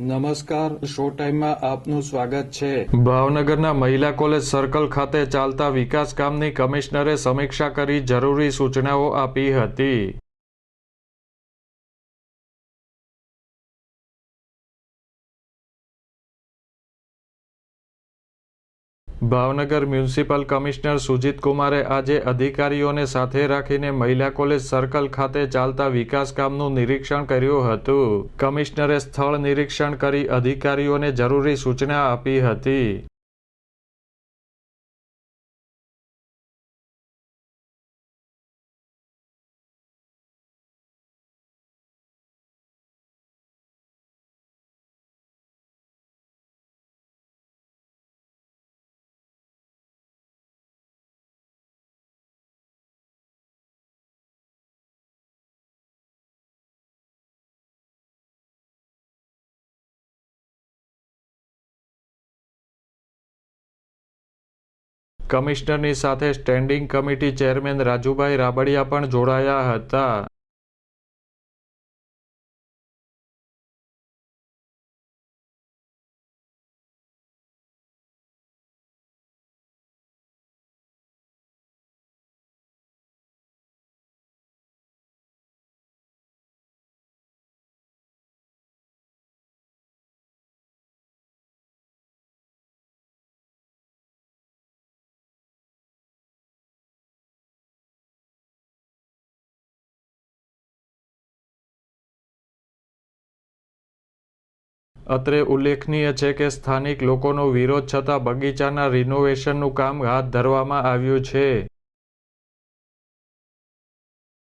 નમસ્કાર, શો ટાઈમમાં આપનું સ્વાગત છે. ભાવનગરના મહિલા કોલેજ સર્કલ ખાતે ચાલતા વિકાસ કામની કમિશનરે સમીક્ષા કરી જરૂરી સૂચનાઓ આપી હતી. ભાવનગર મ્યુનિસિપલ કમિશનર સુજીત કુમારે આજે અધિકારીઓને સાથે રાખીને મહિલા કોલેજ સર્કલ ખાતે ચાલતા વિકાસ કામનું નિરીક્ષણ કર્યું હતું. કમિશનરે સ્થળ નિરીક્ષણ કરી અધિકારીઓને જરૂરી સૂચના આપી હતી. કમિશનરની સાથે standing committee chairman Rajubhai Rabadiya પણ જોડાયા હતા. અત્રે ઉલ્લેખનીય છે કે સ્થાનિક લોકોનો વિરોધ છતાં બગીચાના રિનોવેશનનું કામ હાથ ધરવામાં આવ્યું છે.